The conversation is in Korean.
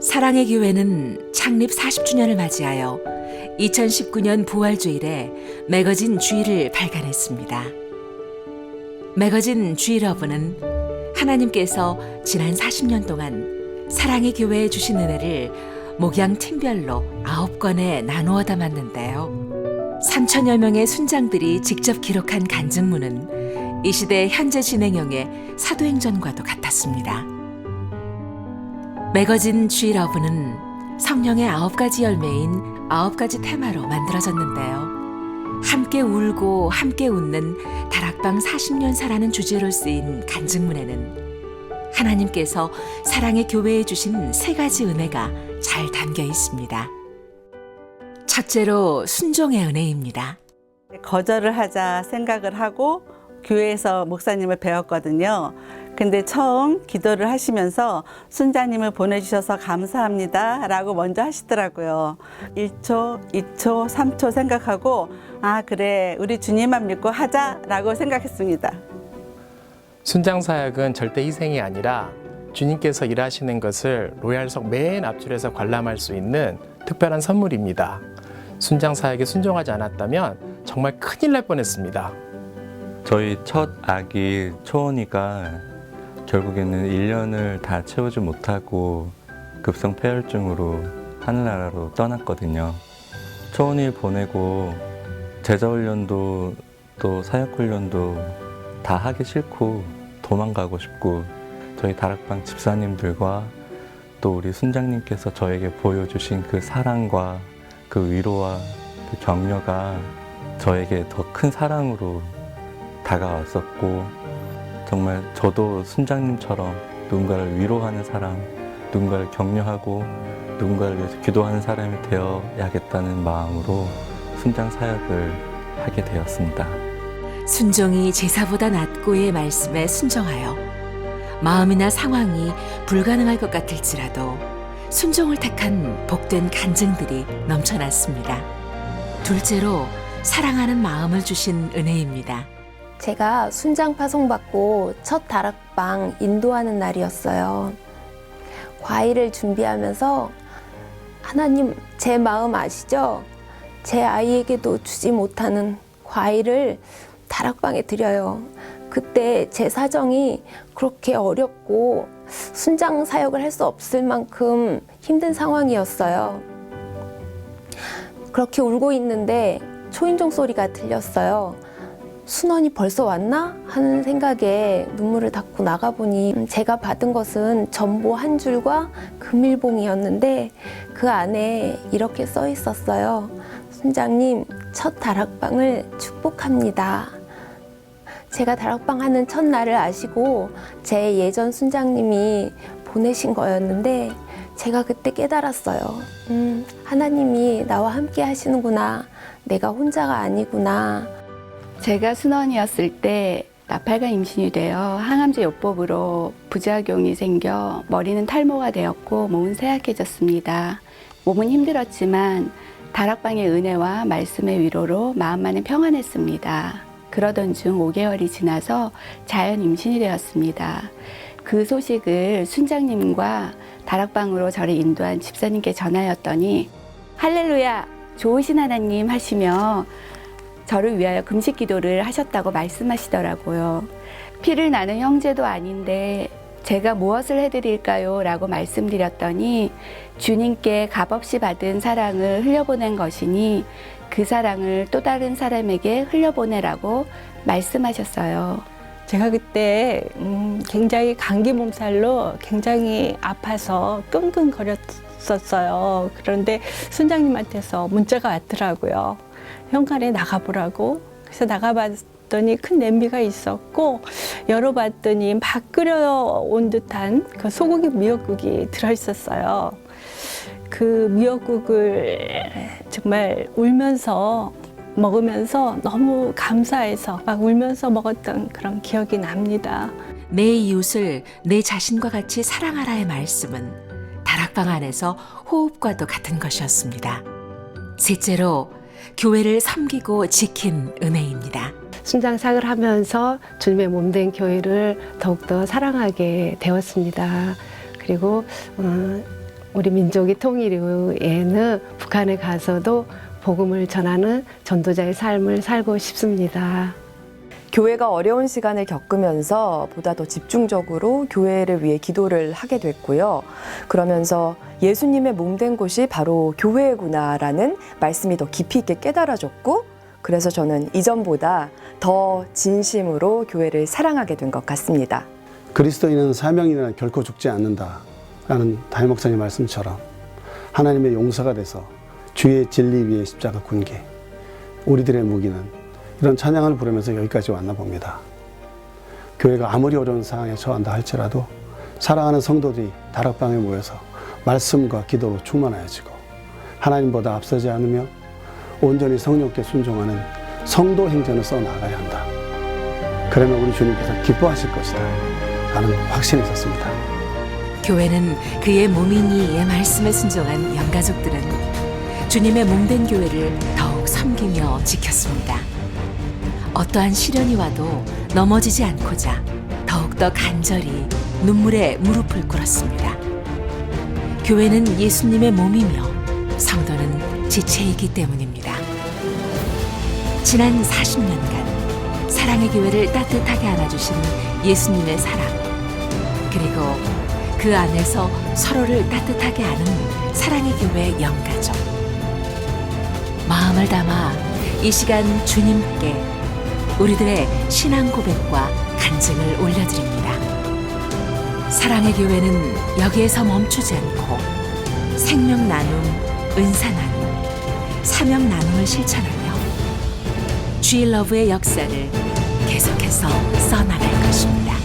사랑의 교회는 창립 40주년을 맞이하여 2019년 부활주일에 매거진 주일을 발간했습니다. 매거진 주일러브는 하나님께서 지난 40년 동안 사랑의 교회에 주신 은혜를 목양 팀별로 9권에 나누어 담았는데요. 3천여 명의 순장들이 직접 기록한 간증문은 이 시대 현재 진행형의 사도행전과도 같았습니다. 매거진 G러브는 성령의 아홉 가지 열매인 아홉 가지 테마로 만들어졌는데요. 함께 울고 함께 웃는 다락방 40년 사라는 주제로 쓰인 간증문에는 하나님께서 사랑의 교회에 주신 세 가지 은혜가 잘 담겨 있습니다. 첫째로 순종의 은혜입니다. 거절을 하자 생각을 하고 교회에서 목사님을 배웠거든요. 근데 처음 기도를 하시면서 순자님을 보내주셔서 감사합니다. 라고 먼저 하시더라고요. 1초, 2초, 3초 생각하고, 아, 그래. 우리 주님만 믿고 하자. 라고 생각했습니다. 순장 사역은 절대 희생이 아니라 주님께서 일하시는 것을 로얄석 맨 앞줄에서 관람할 수 있는 특별한 선물입니다. 순장 사역에 순종하지 않았다면 정말 큰일 날 뻔했습니다. 저희 첫 아기 초원이가 결국에는 1년을 다 채우지 못하고 급성 폐혈증으로 하늘나라로 떠났거든요. 초원이 보내고 제자훈련도 또 사역훈련도 다 하기 싫고 도망가고 싶고 저희 다락방 집사님들과 또 우리 순장님께서 저에게 보여주신 그 사랑과 그 위로와 그 격려가 저에게 더 큰 사랑으로 다가왔었고 정말 저도 순장님처럼 누군가를 위로하는 사람, 누군가를 격려하고 누군가를 위해서 기도하는 사람이 되어야겠다는 마음으로 순장 사역을 하게 되었습니다. 순종이 제사보다 낫고의 말씀에 순종하여 마음이나 상황이 불가능할 것 같을지라도 순종을 택한 복된 간증들이 넘쳐났습니다. 둘째로 사랑하는 마음을 주신 은혜입니다. 제가 순장 파송받고 첫 다락방 인도하는 날이었어요. 과일을 준비하면서 하나님 제 마음 아시죠? 제 아이에게도 주지 못하는 과일을 다락방에 드려요. 그때 제 사정이 그렇게 어렵고 순장 사역을 할 수 없을 만큼 힘든 상황이었어요. 그렇게 울고 있는데 초인종 소리가 들렸어요. 순원이 벌써 왔나? 하는 생각에 눈물을 닦고 나가보니 제가 받은 것은 전보 한 줄과 금일봉이었는데 그 안에 이렇게 써 있었어요. 순장님, 첫 다락방을 축복합니다. 제가 다락방 하는 첫날을 아시고 제 예전 순장님이 보내신 거였는데 제가 그때 깨달았어요. 음, 하나님이 나와 함께 하시는구나. 내가 혼자가 아니구나. 제가 순원이었을 때 나팔관 임신이 되어 항암제 요법으로 부작용이 생겨 머리는 탈모가 되었고 몸은 쇠약해졌습니다. 몸은 힘들었지만 다락방의 은혜와 말씀의 위로로 마음만은 평안했습니다. 그러던 중 5개월이 지나서 자연 임신이 되었습니다. 그 소식을 순장님과 다락방으로 저를 인도한 집사님께 전하였더니 할렐루야 좋으신 하나님 하시며 저를 위하여 금식 기도를 하셨다고 말씀하시더라고요. 피를 나는 형제도 아닌데 제가 무엇을 해드릴까요? 라고 말씀드렸더니 주님께 값없이 받은 사랑을 흘려보낸 것이니 그 사랑을 또 다른 사람에게 흘려보내라고 말씀하셨어요. 제가 그때 음, 굉장히 감기 몸살로 굉장히 아파서 끙끙거렸었어요. 그런데 순장님한테서 문자가 왔더라고요. 현관에 나가보라고. 그래서 나가봤더니 큰 냄비가 있었고 열어봤더니 막 끓여온 듯한 그 소고기 미역국이 들어있었어요. 그 미역국을 정말 울면서 먹으면서 너무 감사해서 막 울면서 먹었던 그런 기억이 납니다. 내 이웃을 내 자신과 같이 사랑하라의 말씀은 다락방 안에서 호흡과도 같은 것이었습니다. 셋째로 교회를 섬기고 지킨 은혜입니다. 순장상을 하면서 주님의 몸 된 교회를 더욱더 사랑하게 되었습니다. 그리고 어, 우리 민족이 통일 이후에는 북한에 가서도 복음을 전하는 전도자의 삶을 살고 싶습니다. 교회가 어려운 시간을 겪으면서 보다 더 집중적으로 교회를 위해 기도를 하게 됐고요. 그러면서 예수님의 몸 된 곳이 바로 교회구나라는 말씀이 더 깊이 있게 깨달아졌고, 그래서 저는 이전보다 더 진심으로 교회를 사랑하게 된 것 같습니다. 그리스도인은 사명이나 결코 죽지 않는다라는 담임 목사님 말씀처럼 하나님의 용서가 돼서 주의 진리 위에 십자가 군게 우리들의 무기는 이런 찬양을 부르면서 여기까지 왔나 봅니다. 교회가 아무리 어려운 상황에 처한다 할지라도 사랑하는 성도들이 다락방에 모여서 말씀과 기도로 충만하여지고 하나님보다 앞서지 않으며 온전히 성령께 순종하는 성도 행전을 써 나가야 한다. 그러면 우리 주님께서 기뻐하실 것이다. 라는 확신이 있었습니다. 교회는 그의 몸이니 의 말씀에 순종한 영가족들은 주님의 몸된 교회를 더욱 섬기며 지켰습니다. 어떠한 시련이 와도 넘어지지 않고자 더욱더 간절히 눈물에 무릎을 꿇었습니다. 교회는 예수님의 몸이며 성도는 지체이기 때문입니다. 지난 40년간 사랑의 교회를 따뜻하게 안아주신 예수님의 사랑, 그리고 그 안에서 서로를 따뜻하게 아는 사랑의 교회 영가족. 마음을 담아 이 시간 주님께 우리들의 신앙 고백과 간증을 올려드립니다. 사랑의 교회는 여기에서 멈추지 않고 생명 나눔, 은사 나눔, 사명 나눔을 실천하며 G러브의 역사를 계속해서 써나갈 것입니다.